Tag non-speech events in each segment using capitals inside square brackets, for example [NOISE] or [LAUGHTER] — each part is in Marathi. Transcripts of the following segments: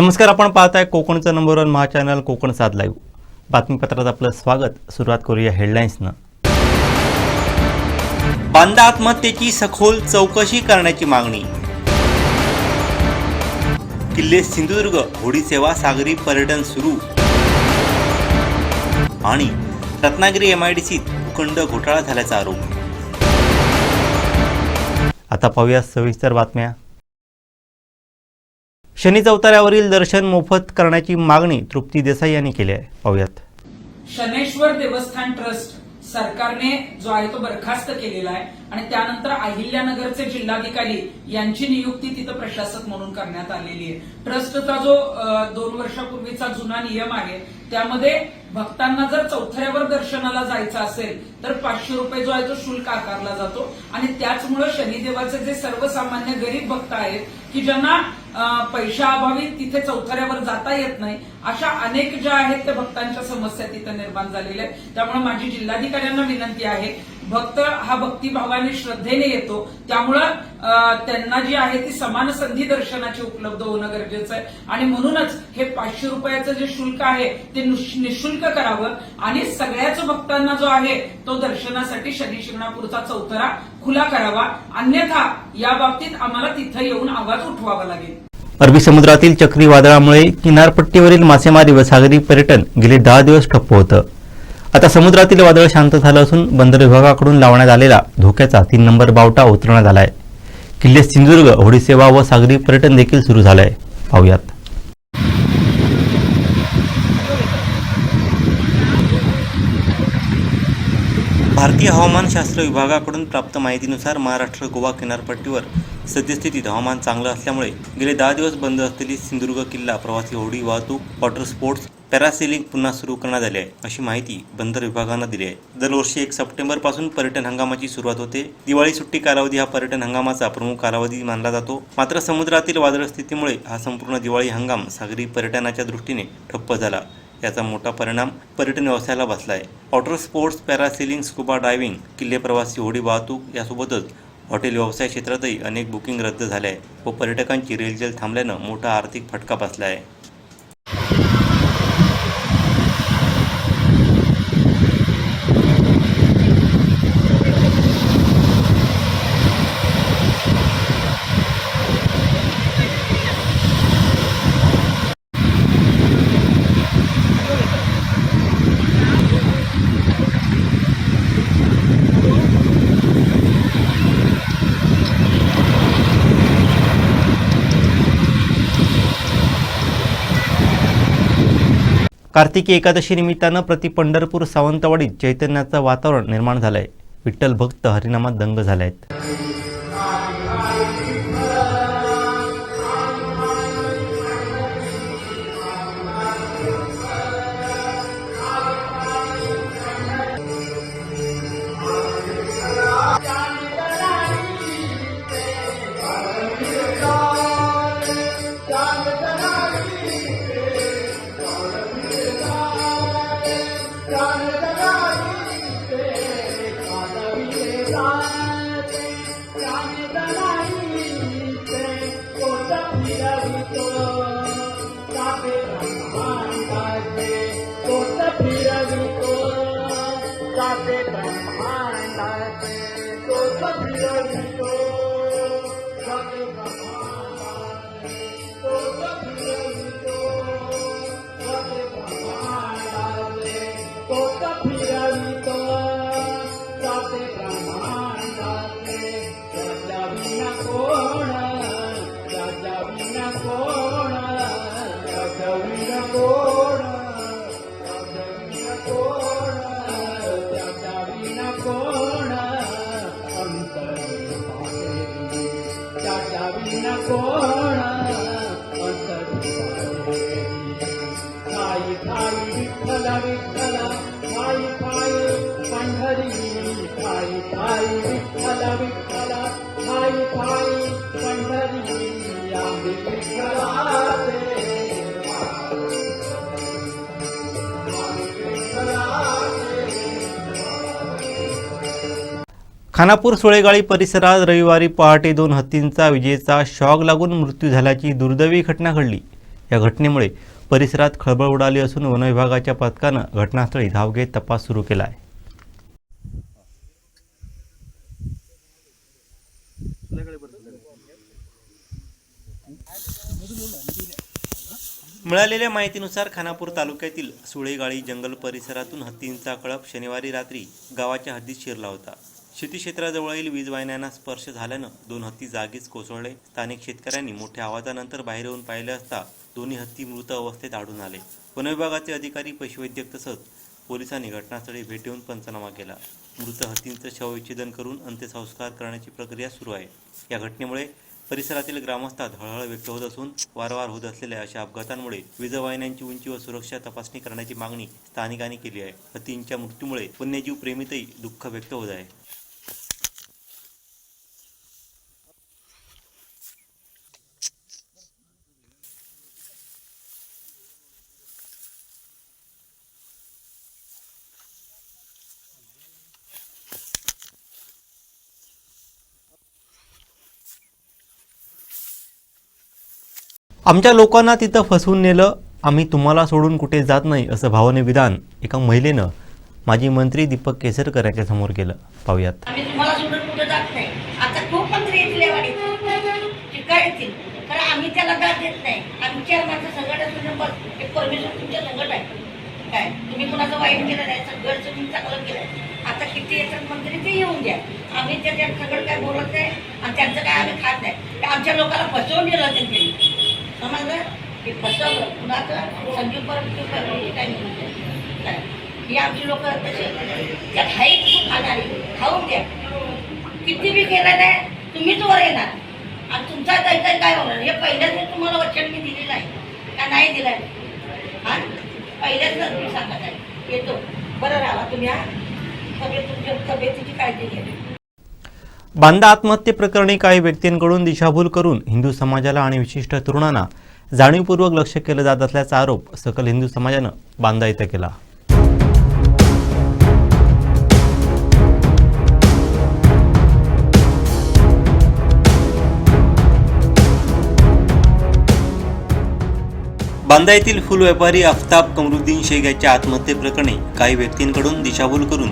नमस्कार आपण पाहताय कोकणचं number one Maha channel Konkan साध लाईव्ह बातमीपत्रात आपलं स्वागत. सुरुवात करूया हेडलाईन्सनं बांदा आत्महत्येची सखोल चौकशी करण्याची मागणी. किल्ले सिंधुदुर्ग होडी सेवा सागरी पर्यटन सुरू. आणि रत्नागिरी एमआयडीसीत भूखंड घोटाळा झाल्याचा आरोप. आता पाहूया सविस्तर बातम्या. शनी चौताऱ्यावरील दर्शन मोफत करण्याची मागणी तृप्ती देसाई यांनी केली आहे. पाहूयात. शनेश्वर देवस्थान ट्रस्ट सरकारने जो आहे तो बरखास्त केलेला आहे आणि त्यानंतर अहिल्यानगरचे जिल्हाधिकारी यांची नियुक्ती तिथं प्रशासक म्हणून करण्यात आलेली आहे. ट्रस्टचा जो दोन वर्षापूर्वीचा जुना नियम आहे त्यामध्ये भक्तांना जर चौथऱ्यावर दर्शनाला जायचं असेल तर पाचशे रुपये जो आहे तो शुल्क आकारला जातो. आणि त्याचमुळे शनिदेवाचे जे सर्वसामान्य गरीब भक्त आहेत की ज्यांना पैशाअभावी तिथे चौथऱ्यावर जाता येत नाही अशा अनेक ज्या आहेत त्या भक्तांच्या समस्या तिथे निर्माण झालेल्या आहेत. त्यामुळे माझी जिल्हाधिकाऱ्यांना विनंती आहे भक्त हा भक्तिभावाने श्रद्धेने येतो. त्यामुळं त्यांना जी आहे ती समान संधी दर्शनाची उपलब्ध होणं गरजेचं आहे. आणि म्हणूनच हे पाचशे रुपयाचं जे शुल्क आहे ते निशुल्क करावं. आणि सगळ्याच भक्तांना जो आहे तो दर्शनासाठी शनी शिंगणापूरचा चौथरा खुला करावा. अन्यथा या बाबतीत आम्हाला तिथं येऊन आवाज उठवावा लागेल. अरबी समुद्रातील चक्रीवादळामुळे किनारपट्टीवरील मासेमारी व सागरी पर्यटन गेले दहा दिवस ठप्प होतं. आता समुद्रातील वादळ शांत झालं असून बंदर विभागाकडून लावण्यात आलेला धोक्याचा तीन नंबर बावटा उतरण्यात आलाय आहे किल्ले सिंधुदुर्ग होडी सेवा व सागरी पर्यटन देखील सुरू झालं आहे पाहूयात. भारतीय हवामानशास्त्र विभागाकडून प्राप्त माहितीनुसार महाराष्ट्र गोवा किनारपट्टीवर सद्यस्थितीत हवामान चांगलं असल्यामुळे गेले दहा दिवस बंद असलेली सिंधुदुर्ग किल्ला प्रवासी होडी वाहतूक वॉटर स्पोर्ट्स पॅरासेलिंग पुन्हा सुरू करण्यात आले आहे. अशी माहिती बंदर विभागानं दिली आहे. दरवर्षी एक सप्टेंबरपासून पर्यटन हंगामाची सुरुवात होते. दिवाळी सुट्टी कालावधी हा पर्यटन हंगामाचा प्रमुख कालावधी मानला जातो. मात्र समुद्रातील वादळ स्थितीमुळे हा संपूर्ण दिवाळी हंगाम सागरी पर्यटनाच्या दृष्टीने ठप्प झाला. याचा मोठा परिणाम पर्यटन व्यवसायाला बसला आहे. Water sports parasailing scuba diving किल्ले प्रवासी होडी वाहतूक यासोबतच हॉटेल व्यवसाय क्षेत्रातही अनेक बुकिंग रद्द झाले आहे व पर्यटकांची रेलचेल थांबल्यानं मोठा आर्थिक फटका बसला आहे. कार्तिकी एकादशी निमित्तानं प्रति पंढरपूर सावंतवाडीत चैतन्याचं वातावरण निर्माण झालंय. विठ्ठल भक्त हरिनामात दंग झाले आहेत ಕಾಣವಿಲೆ ಸಾರದೆ ರಾಮದನ खानापूर सुळेगाळी परिसरात रविवारी पहाटे दोन हत्तींचा विजेचा शॉक लागून मृत्यू झाल्याची दुर्दैवी घटना घडली. या घटनेमुळे परिसरात खळबळ उडाली असून वनविभागाच्या पथकानं घटनास्थळी धाव घेत तपास सुरू केला आहे मिळालेल्या माहितीनुसार खानापूर तालुक्यातील सुळेगाळी जंगल परिसरातून हत्तींचा कळप शनिवारी रात्री गावाच्या हद्दीत शिरला होता. शेती क्षेत्राजवळील वीज वाहिन्यांना स्पर्श झाल्यानं दोन हत्ती जागीच कोसळले. स्थानिक शेतकऱ्यांनी मोठ्या आवाजानंतर बाहेर येऊन पाहिले असता दोन्ही हत्ती मृत अवस्थेत आढळून आले. वनविभागाचे अधिकारी पशुवैद्यक तसंच पोलिसांनी घटनास्थळी भेट देऊन पंचनामा केला. मृत हत्तींचं शवविच्छेदन करून अंत्यसंस्कार करण्याची प्रक्रिया सुरू आहे. या घटनेमुळे परिसरातील ग्रामस्थात हळहळ व्यक्त होत असून वारंवार होत असलेल्या अशा अपघातांमुळे वीजवाहिन्यांची उंची व सुरक्षा तपासणी करण्याची मागणी स्थानिकांनी केली आहे. हत्तींच्या मृत्यूमुळे वन्यजीव प्रेमीतही दुःख व्यक्त होत आहे. आमच्या लोकांना तिथं फसवून नेलं आम्ही तुम्हाला सोडून कुठे जात नाही असं भावने विधान एका महिलेनं माजी मंत्री दीपक केसरकर यांच्या समोर केलं. पाहूयात. आम्ही काय त्याला दाद देत नाही. आम्ही चार माणसं संकट असून एक परमेश्वर तुमच्या संकट आहे. काय? तुम्ही कुणाचं वाईट केलं नाही. सगळं तुम्ही चांगलं केलं आता किती येतात मंत्री ते येऊन द्या. आम्ही त्याच्या सगळं काय बोलत नाही आणि त्यांचं काय आम्ही खात नाही. आमच्या लोकांना फसवून गेलं त्यांनी. समजलं? की फसवलं कुणाचं? संजीव परत काय काय? ही आमची लोक तसे त्या खाईत खूप खाणारी खाऊन द्या किती बी केलं नाही तुम्हीच वर येणार. आणि तुमचा काहीतरी काय होणार? हे पहिल्याच मी तुम्हाला वचन मी दिलेलं आहे. का नाही दिलं आहे हा? पहिल्याच मी सांगत आहे. येतो. बरं राहा तुम्ही हा? तब्येत तुमच्या तब्येतीची काळजी घ्या. बांदा आत्महत्ये प्रकरणी काही व्यक्तींकडून दिशाभूल करून हिंदू समाजाला आणि विशिष्ट तरुणांना जाणीवपूर्वक लक्ष केलं जात असल्याचा आरोप सकल हिंदू समाजानं बांदा इथं केला. बांदा येथील फुल व्यापारी आफताब कमरुद्दीन शेख याच्या आत्महत्येप्रकरणी काही व्यक्तींकडून दिशाभूल करून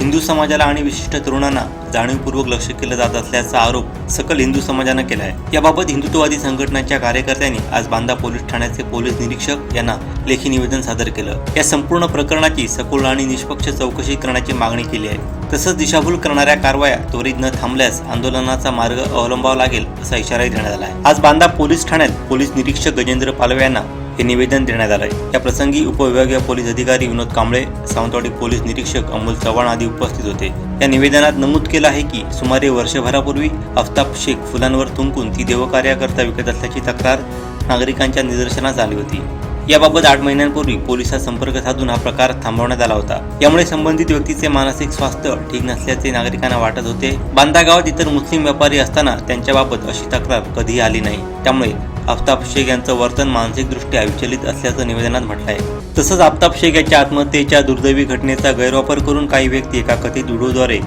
हिंदू समाजाला आणि विशिष्ट तरुणांना जाणीवपूर्वक लक्ष केलं जात असल्याचा आरोप सकल हिंदू समाजानं केला आहे याबाबत हिंदुत्ववादी संघटनांच्या कार्यकर्त्यांनी आज बांदा पोलीस ठाण्याचे पोलीस निरीक्षक यांना लेखी निवेदन सादर केलं. या संपूर्ण प्रकरणाची सखोल आणि निष्पक्ष चौकशी करण्याची मागणी केली आहे. तसंच दिशाभूल करणाऱ्या कारवाया त्वरित न थांबल्यास आंदोलनाचा मार्ग अवलंबावा लागेल असा इशाराही देण्यात आला आहे. आज बांदा पोलीस ठाण्यात पोलीस निरीक्षक गजेंद्र पालवे यांना हे निवेदन देण्यात आलंय. या प्रसंगी उपविभागीय पोलीस अधिकारी विनोद कांबळे सावंतवाडी पोलीस निरीक्षक अमोल चव्हाण आदी उपस्थित होते. या निवेदनात नमूद केलं आहे की सुमारे वर्षभरापूर्वी अफ्ताब शेख फुलांवर थुंकून ती देवकार्याकरता विकत असल्याची तक्रार नागरिकांच्या निदर्शनास आली होती. याबाबत आठ महिन्यांपूर्वी पोलिसात संपर्क साधून हा प्रकार थांबवण्यात आला होता. यामुळे संबंधित व्यक्तीचे मानसिक स्वास्थ्य ठीक नसल्याचे नागरिकांना वाटत होते. बांदा गावात इतर मुस्लिम व्यापारी असताना त्यांच्याबाबत अशी तक्रार कधीही आली नाही. त्यामुळे आफताब शेख यांचं वर्तन मानसिकदृष्ट्या विचलित असल्याचं निवेदनात म्हटलं आहे तसंच आफताब शेख याच्या आत्महत्येच्या दुर्दैवी घटनेचा गैरवापर करून काही व्यक्ती एका कथित व्हिडिओद्वारे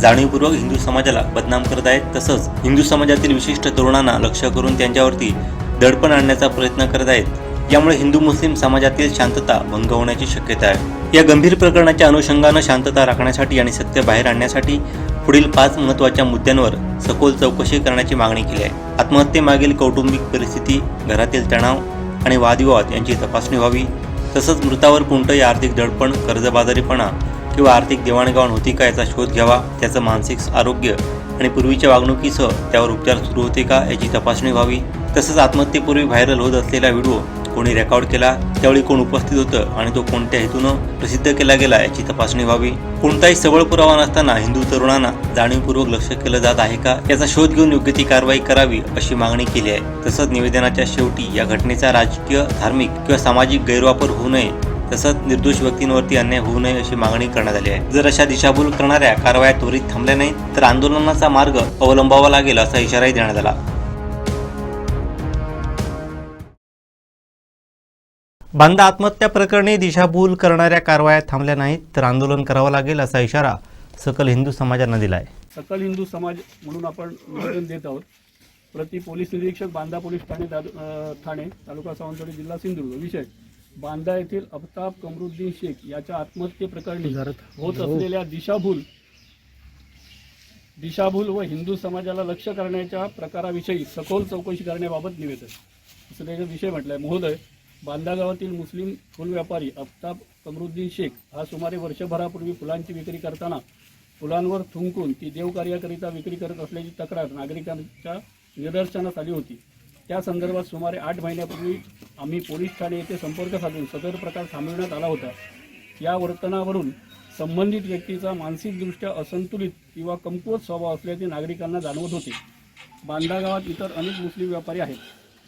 जाणीवपूर्वक हिंदू समाजाला बदनाम करत आहेत. तसंच हिंदू समाजातील विशिष्ट तरुणांना लक्ष करून त्यांच्यावरती दडपण आणण्याचा प्रयत्न करत आहेत. यामुळे हिंदू मुस्लिम समाजातील शांतता भंग होण्याची शक्यता आहे. या गंभीर प्रकरणाच्या अनुषंगानं शांतता राखण्यासाठी आणि सत्य बाहेर आणण्यासाठी पुढील पाच महत्त्वाच्या मुद्द्यांवर सखोल चौकशी करण्याची मागणी केली आहे. आत्महत्येमागील कौटुंबिक परिस्थिती घरातील तणाव आणि वादविवाद यांची तपासणी व्हावी. तसंच मृतावर कोणतंही आर्थिक दडपण कर्जबाजारीपणा किंवा आर्थिक देवाणघेवाण होती का याचा शोध घ्यावा त्याचं मानसिक आरोग्य आणि पूर्वीच्या वागणुकीसह त्यावर उपचार सुरू होते का याची तपासणी व्हावी. तसंच आत्महत्येपूर्वी व्हायरल होत असलेला व्हिडिओ कोणी रेकॉर्ड केला त्यावेळी कोण उपस्थित होतं आणि तो कोणत्या हेतूनं प्रसिद्ध केला गेला याची तपासणी व्हावी. कोणताही सबळ पुरावा नसताना हिंदू तरुणांना जाणीवपूर्वक लक्ष केलं जात आहे का याचा शोध घेऊन योग्य ती कारवाई करावी अशी मागणी केली आहे. तसंच निवेदनाच्या शेवटी या घटनेचा राजकीय धार्मिक किंवा सामाजिक गैरवापर होऊ नये तसंच निर्दोष व्यक्तींवरती अन्याय होऊ नये अशी मागणी करण्यात आली आहे. जर अशा दिशाभूल करणाऱ्या कारवाया त्वरित थांबल्या नाहीत तर आंदोलनाचा मार्ग अवलंबावा लागेल असा इशाराही देण्यात आला. बांदा आत्महत्या प्रकरणी दिशाभूल करणाऱ्या कारवाया थांबल्या नाहीत तर आंदोलन करावं लागेल असा इशारा सकल हिंदू समाजानं दिला आहे सकल हिंदू समाज म्हणून आपण निवेदन देत आहोत. प्रति पोलीस निरीक्षक बांदा पोलीस ठाणे ठाणे तालुका सावंतवाडी जिल्हा सिंधुदुर्ग. विषय बांदा येथील अफताब कमरुद्दीन शेख याच्या आत्महत्येप्रकरणी होत असलेल्या दिशाभूल दिशाभूल व हिंदू समाजाला लक्ष करण्याच्या प्रकाराविषयी सखोल चौकशी करण्याबाबत निवेदन. असं त्याचा विषय म्हटलाय. महोदय बांदा गावातील मुस्लिम फुल व्यापारी अफ्ताब कमरुद्दीन शेख हा सुमारे वर्षभरापूर्वी फुलांची विक्री करताना फुलांवर थुंकून ती देवकार्याकरिता विक्री करत असल्याची तक्रार नागरिकांच्या निदर्शनास आली होती. त्या संदर्भात सुमारे आठ महिन्यापूर्वी आम्ही पोलीस ठाणे येथे संपर्क साधून सदर प्रकार थांबविण्यात आला होता. या वर्तनावरून संबंधित व्यक्तीचा मानसिकदृष्ट्या असंतुलित किंवा कमकुवत स्वभाव असल्याचे नागरिकांना जाणवत होते. बांदा गावात इतर अनेक मुस्लिम व्यापारी आहेत.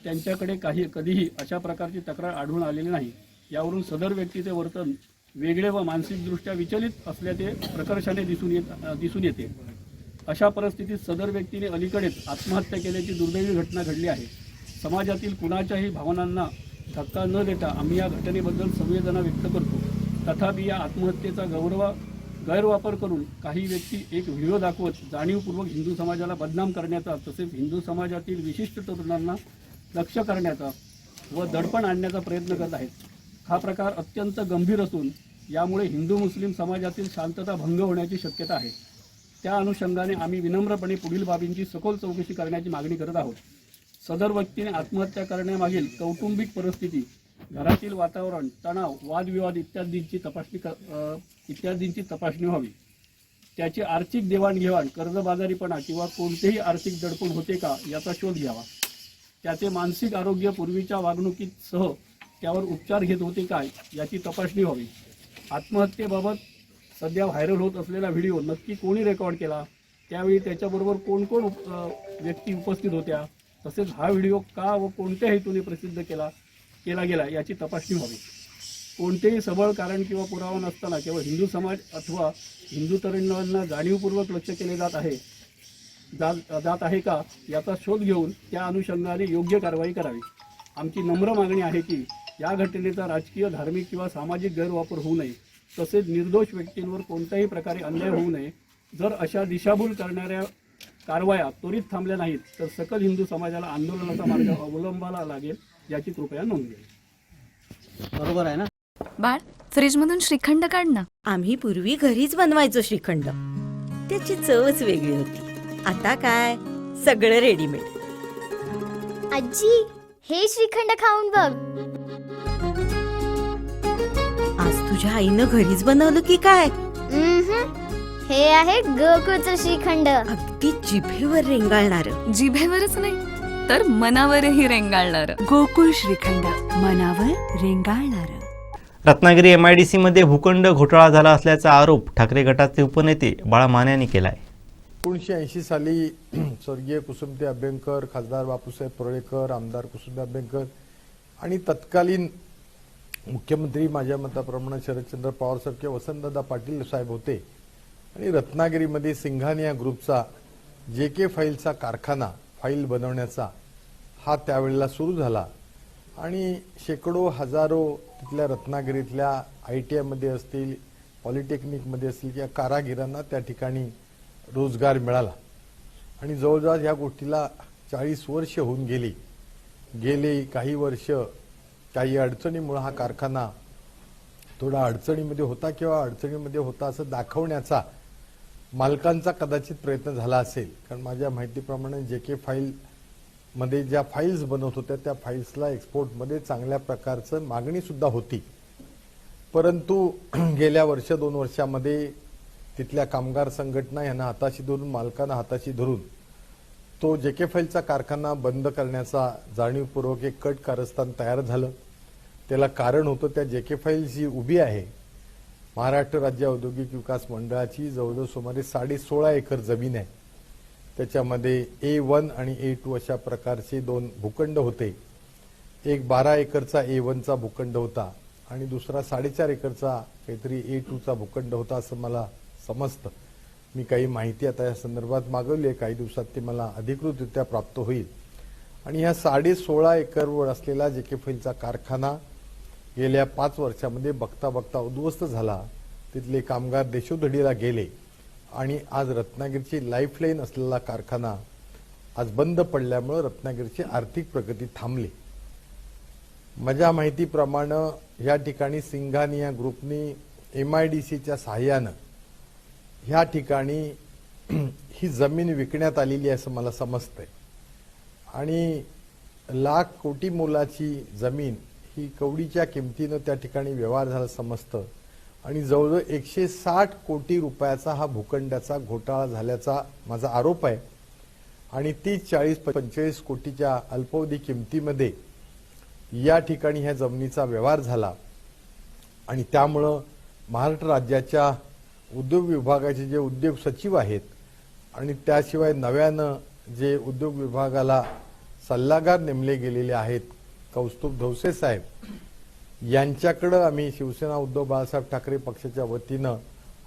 त्यांच्याकडे काही कधीही अशा प्रकारची तक्रार आढळून आलेली नाही. यावरून सदर व्यक्तीचे वर्तन वेगळे व मानसिकदृष्ट्या विचलित असल्याचे प्रकर्षाने दिसून येत दिसून येते. अशा परिस्थितीत सदर व्यक्तीने अलीकडेच आत्महत्या केल्याची दुर्दैवी घटना घडली आहे. समाजातील कुणाच्याही भावनांना धक्का न देता आम्ही या घटनेबद्दल संवेदना व्यक्त करतो. तथापि या आत्महत्येचा गौरव गैरवापर करून काही व्यक्ती एक व्हिडिओ दाखवत जाणीवपूर्वक हिंदू समाजाला बदनाम करण्याचा तसेच हिंदू समाजातील विशिष्ट तरुणांना लक्ष करण्याचा व दडपण आणण्याचा प्रयत्न करत आहेत. हा प्रकार अत्यंत गंभीर असून यामुळे हिंदू मुस्लिम समाजातील शांतता भंग होण्याची शक्यता आहे. त्या अनुषंगाने आम्ही विनम्रपणे पुढील बाबींची सखोल चौकशी करण्याची मागणी करत आहोत. सदर व्यक्तीने आत्महत्या करण्यामागील कौटुंबिक परिस्थिती घरातील वातावरण तणाव वादविवाद इत्यादींची तपासणी क- इत्यादींची तपासणी व्हावी. त्याची आर्थिक देवाणघेवाण कर्जबाजारीपणा किंवा कोणतेही आर्थिक दडपण होते का याचा शोध घ्यावा. त्याचे मानसिक आरोग्य पूर्वीच्या वागणुकीसह त्यावर उपचार घेत होते काय याची तपासणी व्हावी आत्महत्येबाबत सध्या व्हायरल होत असलेला व्हिडिओ नक्की कोणी रेकॉर्ड केला? त्यावेळी त्याच्याबरोबर कोण कोण उप- व्यक्ती उपस्थित होत्या? तसेच हा व्हिडिओ का व कोणत्या हेतूने प्रसिद्ध केला केला गेला याची तपासणी व्हावी कोणतेही सबळ कारण किंवा पुरावा नसताना केवळ हिंदू समाज अथवा हिंदू तरुणांना जाणीवपूर्वक लक्ष केले जात आहे जा- जात आहे का याचा शोध घेऊन त्या अनुषंगाने योग्य कारवाई करावी. आमची नम्र मागणी आहे की या घटनेचा राजकीय धार्मिक किंवा सामाजिक गैरवापर होऊ नये. तसेच निर्दोष व्यक्तींवर कोणत्याही प्रकारे अन्याय होऊ नये. जर अशा दिशाभूल करणाऱ्या कारवाया त्वरित थांबल्या नाहीत तर सकल हिंदू समाजाला आंदोलनाचा मार्ग अवलंबाला लागेल याची कृपया नोंद घ्यावी बरोबर आहे ना? बाळ फ्रीजमधून श्रीखंड काढ ना. आम्ही पूर्वी घरीच बनवायचो श्रीखंड. त्याची चवच वेगळी होती. आता काय? सगळं रेडीमेड आजी हे श्रीखंड खाऊन बघ. आज तुझ्या आईनं घरीच बनवलं की काय? उम्हम. हे आहे गोकुळचं श्रीखंड. अगदी जिभेवर रेंगाळणार. जिभेवरच नाही तर मनावरही रेंगाळणार. गोकुळ श्रीखंड मनावर रेंगाळणार. रत्नागिरी एम आय डी सीमध्ये भूखंड घोटाळा झाला असल्याचा आरोप ठाकरे गटाचे उपनेते बाळा माने यांनी केला आहे एकोणीसशे ऐंशी साली [CLEARS THROAT] स्वर्गीय कुसुमते अभ्यंकर खासदार बापूसाहेब परोळेकर आमदार कुसुमते अभ्यंकर आणि तत्कालीन मुख्यमंत्री माझ्या मताप्रमाणे शरदचंद्र पवारसारखे वसंतदादा पाटील साहेब होते. आणि रत्नागिरीमध्ये सिंघानिया ग्रुपचा जे के फाईलचा कारखाना फाईल बनवण्याचा हा त्यावेळेला सुरू झाला. आणि शेकडो हजारो तिथल्या रत्नागिरीतल्या आय टी आयमध्ये असतील पॉलिटेक्निकमध्ये असतील किंवा कारागिरांना त्या ठिकाणी रोजगार मिळाला. आणि जवळजवळ या गोष्टीला चाळीस वर्ष होऊन गेली. गेले काही वर्ष काही अडचणीमुळे हा कारखाना थोडा अडचणीमध्ये होता किंवा अडचणीमध्ये होता असं दाखवण्याचा मालकांचा कदाचित प्रयत्न झाला असेल. कारण माझ्या माहितीप्रमाणे जे के फाईल मध्ये ज्या फाईल्स बनवत होत्या त्या फाईल्सला एक्सपोर्टमध्ये चांगल्या प्रकारचं मागणी सुद्धा होती. परंतु [CLEARS THROAT] गेल्या वर्ष दोन वर्षामध्ये तिथल्या कामगार संघटना यांना हाताशी धरून मालकांना हाताशी धरून तो जे के फाईलचा कारखाना बंद करण्याचा जाणीवपूर्वक एक कट कारस्थान तयार झालं. त्याला कारण होतं त्या जे के फाईल जी उभी आहे महाराष्ट्र राज्य औद्योगिक विकास मंडळाची जवळजवळ सुमारे साडे सोळा एकर जमीन आहे. त्याच्यामध्ये ए वन आणि ए टू अशा प्रकारचे दोन भूखंड होते. एक बारा एकरचा ए वनचा भूखंड होता आणि दुसरा साडेचार एकरचा काहीतरी ए टूचा भूखंड होता असं मला समजतं. मी काही माहिती आता या संदर्भात मागवली आहे. काही दिवसात ती मला अधिकृतरित्या प्राप्त होईल. आणि ह्या साडे सोळा एकरवर असलेला जे के फैलचा कारखाना गेल्या पाच वर्षामध्ये बघता बघता उद्ध्वस्त झाला. तिथले कामगार देशोधडीला गेले. आणि आज रत्नागिरीची लाईफलाईन असलेला कारखाना आज बंद पडल्यामुळं रत्नागिरीची आर्थिक प्रगती थांबली. माझ्या माहितीप्रमाणे या ठिकाणी सिंघानिया ग्रुपनी एम आय डी सीच्या सहाय्यानं ह्या ठिकाणी ही जमीन विकण्यात आलेली आहे असं मला समजतंय. आणि लाख कोटी मोलाची जमीन ही कवडीच्या किमतीनं त्या ठिकाणी व्यवहार झाला समजतं. आणि जवळजवळ एकशे साठ कोटी रुपयाचा हा भूखंडाचा घोटाळा झाल्याचा माझा आरोप आहे. आणि तीस चाळीस पंचेचाळीस कोटीच्या अल्पावधी किमतीमध्ये या ठिकाणी ह्या जमिनीचा व्यवहार झाला. आणि त्यामुळं महाराष्ट्र राज्याच्या उद्योग विभागाचे जे उद्योग सचिव आहेत आणि त्याशिवाय नव्यानं जे उद्योग विभागाला सल्लागार नेमले गेलेले आहेत कौस्तुभ धवसे साहेब यांच्याकडं आम्ही शिवसेना उद्धव बाळासाहेब ठाकरे पक्षाच्या वतीनं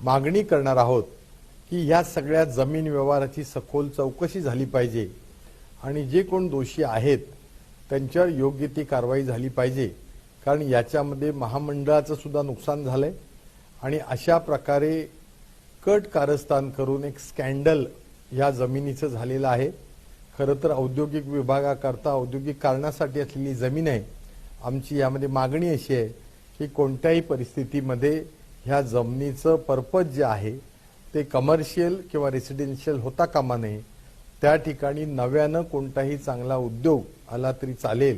मागणी करणार आहोत की ह्या सगळ्या जमीन व्यवहाराची सखोल चौकशी झाली पाहिजे आणि जे कोण दोषी आहेत त्यांच्यावर योग्य ती कारवाई झाली पाहिजे. कारण याच्यामध्ये महामंडळाचं सुद्धा नुकसान झालंय. आणि अशा प्रकारे कट कारस्थान करून एक स्कॅन्डल या जमिनीचं झालेलं आहे. खरं तर औद्योगिक विभागाकरता औद्योगिक कारणासाठी असलेली जमीन आहे. आमची यामध्ये मागणी अशी आहे की कोणत्याही परिस्थितीमध्ये ह्या जमिनीचं पर्पज जे आहे ते कमर्शियल किंवा रेसिडेन्शियल होता कामा नये. त्या ठिकाणी नव्यानं कोणताही चांगला उद्योग आला तरी चालेल.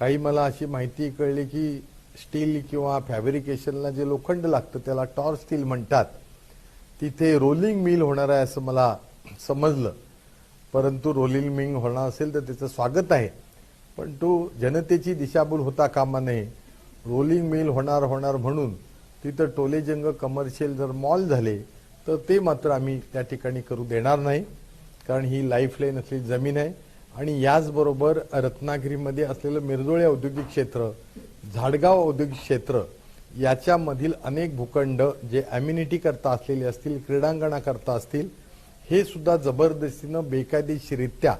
काही मला अशी माहिती कळली की स्टील किंवा फॅब्रिकेशनला जे लोखंड लागतं त्याला टॉर स्टील म्हणतात. तिथे रोलिंग मिल होणार आहे असं मला समजलं. परंतु रोलिंग मिल होणार असेल तर त्याचं स्वागत आहे. पण तो जनतेची दिशाभूल होता कामा नये. रोलिंग मिल होणार होणार म्हणून तिथं टोलेजंग कमर्शियल जर मॉल झाले तर ते मात्र आम्ही त्या ठिकाणी करू देणार नाही. कारण ही लाईफ लाईन असलेली जमीन आहे. आणि याचबरोबर रत्नागिरीमध्ये असलेलं मिरजोळे औद्योगिक क्षेत्र झाडगाव औद्योगिक क्षेत्र याच्यामधील अनेक भूखंड जे अम्युनिटी करता असलेले असतील क्रीडांगणाकरता असतील हे सुद्धा जबरदस्तीनं बेकायदेशीरित्या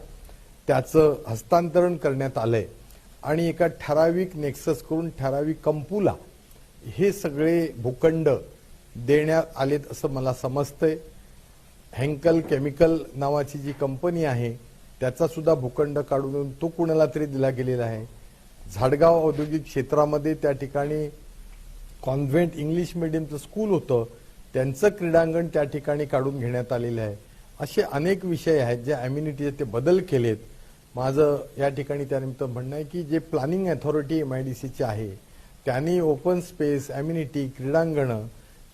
त्याचं हस्तांतरण करण्यात आलंय. आणि एका ठराविक नेक्सस करून ठराविक कंपूला हे सगळे भूखंड देण्यात आलेत असं मला समजतंय. हँकल केमिकल नावाची जी कंपनी आहे त्याचा सुद्धा भूखंड काढून तो कुणाला तरी दिला गेलेला आहे. झाडगाव औद्योगिक क्षेत्रामध्ये त्या ठिकाणी कॉन्व्हेंट इंग्लिश मिडियमचं स्कूल होतं. त्यांचं क्रीडांगण त्या ठिकाणी काढून घेण्यात आलेलं आहे. असे अनेक विषय आहेत जे अम्युनिटीचे ते बदल केलेत. माझं या ठिकाणी त्यानिमित्त म्हणणं आहे की जे planning authority M I D सीची आहे त्यांनी ओपन स्पेस अम्युनिटी क्रीडांगणं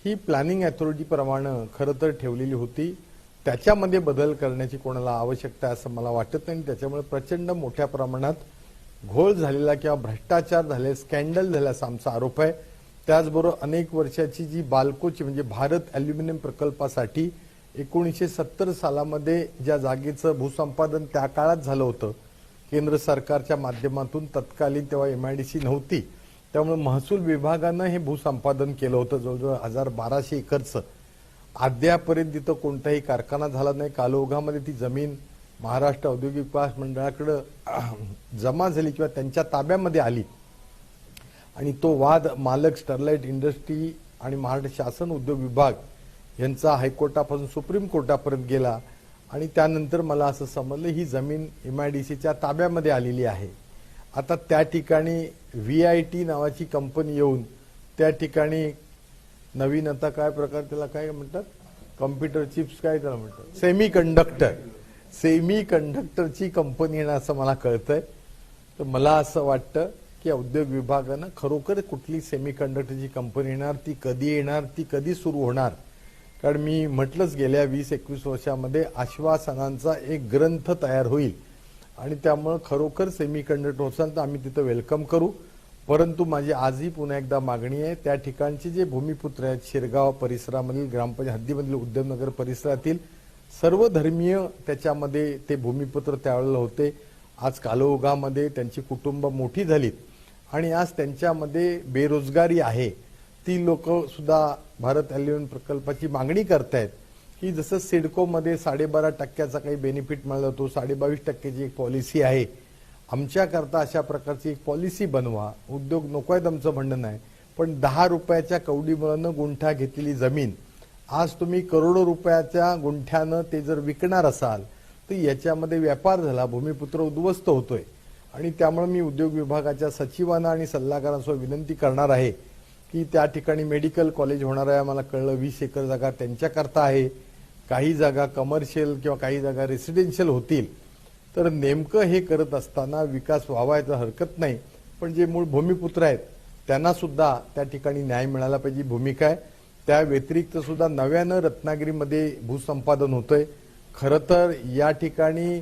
ही प्लॅनिंग अथॉरिटीप्रमाणे खरं तर ठेवलेली होती. त्याच्यामध्ये बदल करण्याची कोणाला आवश्यकता आहे असं मला वाटत नाही. त्याच्यामुळे प्रचंड मोठ्या प्रमाणात घोळ झालेला किंवा भ्रष्टाचार झाले स्कॅन्डल झाल्याचा आमचा आरोप आहे. त्याचबरोबर अनेक वर्षाची जी बालकोची म्हणजे भारत अल्युमिनियम प्रकल्पासाठी एकोणीसशे सत्तर सालामध्ये ज्या जागेचं भूसंपादन त्या काळात झालं होतं केंद्र सरकारच्या माध्यमातून तत्कालीन तेव्हा एमआयडीसी नव्हती. त्यामुळे महसूल विभागानं हे भूसंपादन केलं होतं. जवळजवळ हजार बाराशे एकरचं. अद्यापर्यंत तिथं कोणताही कारखाना झाला नाही. कालोघामध्ये ती जमीन महाराष्ट्र औद्योगिक विकास मंडळाकडं [CLEARS THROAT] जमा झाली किंवा त्यांच्या ताब्यामध्ये आली. आणि तो वाद मालक स्टरलाइट इंडस्ट्री आणि महाराष्ट्र शासन उद्योग विभाग यांचा हायकोर्टापासून सुप्रीम कोर्टापर्यंत गेला. आणि त्यानंतर मला असं समजलं ही जमीन एम आय डी सीच्या ताब्यामध्ये आलेली आहे. आता त्या ठिकाणी व्ही आय टी नावाची कंपनी येऊन त्या ठिकाणी नवीन आता काय प्रकार त्याला काय म्हणतात? कम्प्युटर चिप्स काय त्याला म्हणतात? सेमी कंडक्टर सेमी कंडक्टरची कंपनी येणार असं मला कळतंय. तर मला असं वाटतं की उद्योग विभागानं खरोखर कुठली सेमी कंडक्टरची कंपनी येणार ती कधी येणार ती कधी सुरू होणार? कारण मी म्हटलंच गेल्या वीस एकवीस वर्षामध्ये आश्वासनांचा एक ग्रंथ तयार होईल. आणि त्यामुळं खरोखर सेमी कंडक्टर असाल तर आम्ही तिथं वेलकम करू. परंतु माझी आजही पुन्हा एकदा मागणी आहे त्या ठिकाणचे जे भूमिपुत्र आहेत शिरगाव परिसरामधील ग्रामपंचायत हद्दीमधील उद्यमनगर परिसरातील सर्व धर्मीय त्याच्यामध्ये ते भूमिपुत्र त्यावेळेला होते. आज कालोगामध्ये त्यांची कुटुंब मोठी झालीत आणि आज त्यांच्यामध्ये बेरोजगारी आहे. ती लोक सुद्धा भारत अल्युमिनियम प्रकल्पाची मागणी करतायत की जसं सिडकोमध्ये साडेबारा टक्क्याचा काही बेनिफिट मिळाला जातो साडेबावीस टक्क्याची एक पॉलिसी आहे. आमच्याकरता अशा प्रकारची एक पॉलिसी बनवा. उद्योग नको आहेत आमचं म्हणणं नाही. पण दहा रुपयाच्या कवडीमुळं गुंठा घेतलेली जमीन आज तुम्ही करोडो रुपयाच्या गुंठ्यानं ते जर विकणार असाल तर याच्यामध्ये व्यापार झाला भूमिपुत्र उद्ध्वस्त होतोय. आणि त्यामुळे मी उद्योग विभागाच्या सचिवांना आणि सल्लागारांसोबत विनंती करणार आहे की त्या ठिकाणी मेडिकल कॉलेज होणार आहे आम्हाला कळलं वीस एकर जागा त्यांच्याकरता आहे. काही जागा कमर्शियल किंवा काही जागा रेसिडेन्शियल होतील. तर नेमकं हे करत असताना विकास व्हावा याचा हरकत नाही. पण जे मूळ भूमिपुत्र आहेत त्यांना सुद्धा त्या ठिकाणी न्याय मिळाला पाहिजे भूमिका आहे. त्या व्यतिरिक्त सुद्धा नव्यानं रत्नागिरीमध्ये भूसंपादन होतंय. खरं तर या ठिकाणी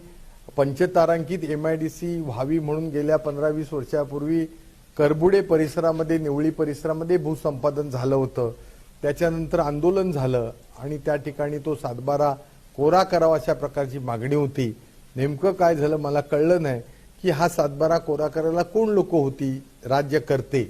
पंचतारांकित एम आय डी सी व्हावी म्हणून गेल्या पंधरा वीस वर्षापूर्वी करबुडे परिसरामध्ये निवळी परिसरामध्ये भूसंपादन झालं होतं. त्याच्यानंतर आंदोलन झालं आणि त्या ठिकाणी तो सातबारा कोरा करावा अशा प्रकारची मागणी होती. नेमकं काय झालं मला कळलं नाही की हा सातबारा कोरा करायला कोण लोक होती राज्य करते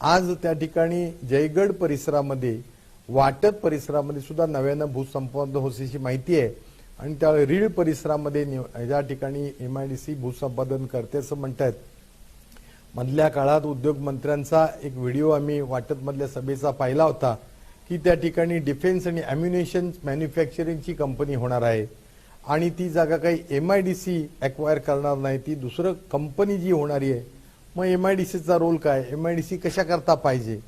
आज त्या ठिकाणी जयगड परिसरामध्ये वाटत परिसरामध्ये सुद्धा नव्यानं भूसंपादन होण्याची माहिती आहे. आणि त्या रीळ परिसरामध्ये ज्या ठिकाणी एम आय डी सी भूसंपादन करते असं म्हणतायत. मधल्या काळात उद्योग मंत्र्यांचा एक व्हिडिओ आम्ही वाटतमधल्या सभेचा पाहिला होता की त्या ठिकाणी डिफेन्स आणि ॲम्युनेशन मॅन्युफॅक्चरिंगची कंपनी होणार आहे. आणि ती जागा काही M I D C acquire करणार नाही. ती दुसरं कंपनी जी होणारी आहे मग एम आय डी सीचा रोल काय? एम आय डी सी कशा करता पाहिजे?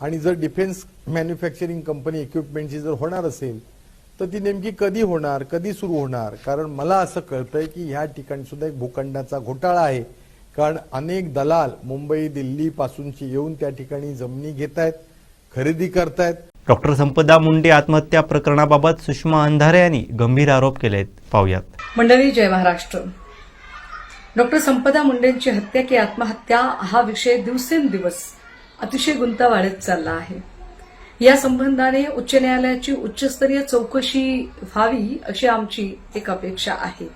आणि जर डिफेन्स मॅन्युफॅक्चरिंग कंपनी इक्विपमेंटची जर होणार असेल तर ती नेमकी कधी होणार कधी सुरू होणार? कारण मला असं कळतंय की ह्या ठिकाणी सुद्धा एक भूखंडाचा घोटाळा आहे. कारण अनेक दलाल मुंबई दिल्लीपासूनची येऊन त्या ठिकाणी जमिनी घेत आहेत खरेदी करतायत. डॉक्टर संपदा मुंडे आत्महत्या प्रकरणाबाबत सुषमा अंधारे यांनी गंभीर आरोप केले आहेत पाहुयात. मंडळी जय महाराष्ट्र. डॉक्टर संपदा मुंडेंची हत्या की आत्महत्या हा विषय दिवसेंदिवस अतिशय गुंता वाढत चालला आहे. या संबंधाने उच्च न्यायालयाची उच्चस्तरीय चौकशी व्हावी अशी आमची एक अपेक्षा आहे.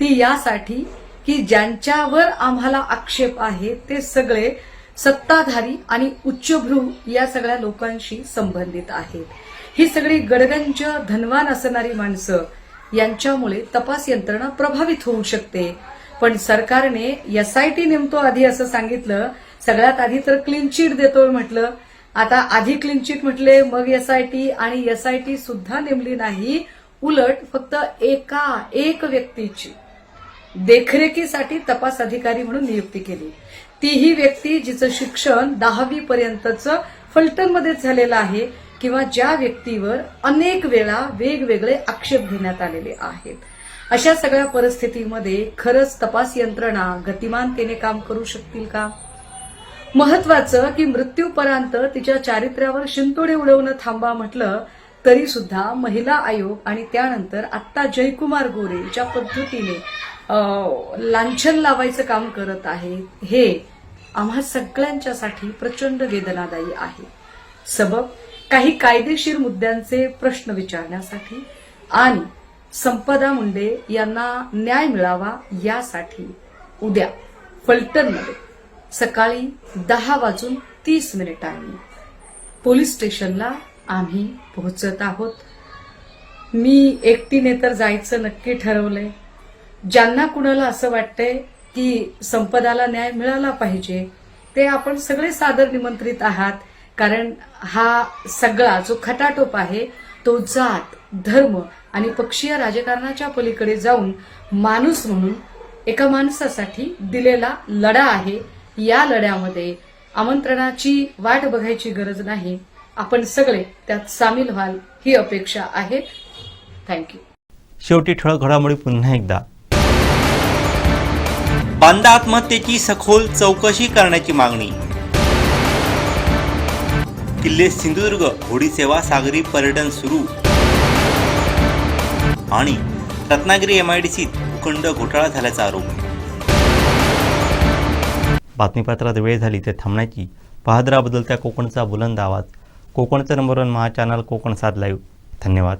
ती यासाठी की ज्यांच्यावर आम्हाला आक्षेप आहे ते सगळे सत्ताधारी आणि उच्चभ्रू या सगळ्या लोकांशी संबंधित आहेत. ही सगळी गडगंज धनवान असणारी माणसं यांच्यामुळे तपास यंत्रणा प्रभावित होऊ शकते. पण सरकारने एसआयटी नेमतो आधी असं सांगितलं सगळ्यात आधी तर क्लीन चिट देतो म्हटलं. आता आधी क्लीन चिट म्हटले मग एसआयटी आणि एसआयटी सुद्धा नेमली नाही. उलट फक्त एका एक व्यक्तीची देखरेखीसाठी तपास अधिकारी म्हणून नियुक्ती केली. तीही व्यक्ती जिचं शिक्षण दहावी पर्यंतचं फलटणमध्येच झालेलं आहे किंवा ज्या व्यक्तीवर अनेक वेळा वेगवेगळे आक्षेप घेण्यात आलेले आहेत. अशा सगळ्या परिस्थितीमध्ये खरंच तपास यंत्रणा गतिमानतेने काम करू शकतील का? महत्वाचं की मृत्यूपर्यंत तिच्या चारित्र्यावर शिंतोडे उडवणं थांबा म्हटलं तरी सुद्धा महिला आयोग आणि त्यानंतर आत्ता जयकुमार गोरे ज्या पद्धतीने लांछन लावायचं काम करत आहे. हे आम्हा सगळ्यांच्यासाठी प्रचंड वेदनादायी आहे. सबब काही कायदेशीर मुद्द्यांचे प्रश्न विचारण्यासाठी आणि संपदा मुंडे यांना न्याय मिळावा यासाठी उद्या फलटणमध्ये सकाळी दहा वाजून तीस मिनिटांनी पोलीस स्टेशनला आम्ही पोहोचत आहोत. मी एकटीने तर जायचं नक्की ठरवलंय. ज्यांना कुणाला असं वाटतंय की संपदाला न्याय मिळाला पाहिजे ते आपण सगळे सादर निमंत्रित आहात. कारण हा सगळा जो खटाटोप आहे तो जात धर्म आणि पक्षीय राजकारणाच्या पलीकडे जाऊन माणूस म्हणून एका माणसासाठी दिलेला लढा आहे. या लढ्यामध्ये आमंत्रणाची वाट बघायची गरज नाही. आपण सगळे त्यात सामील व्हाल ही अपेक्षा आहे. थँक्यू. शेवटी ठळक घडामोडी पुन्हा एकदा. बांदा आत्महत्येची सखोल चौकशी करण्याची मागणी. किल्ले सिंधुदुर्ग होडी सेवा सागरी पर्यटन सुरू. आणि रत्नागिरी एमआयडीसीत भूखंड घोटाळा झाल्याचा आरोप. बातमीपत्रात वेळ झाली ते थांबण्याची. पाहत त्या बदलत्या कोकणचा बुलंद आवाज. कोकणचं number one Maha channel Konkan सात लाईव्ह धन्यवाद.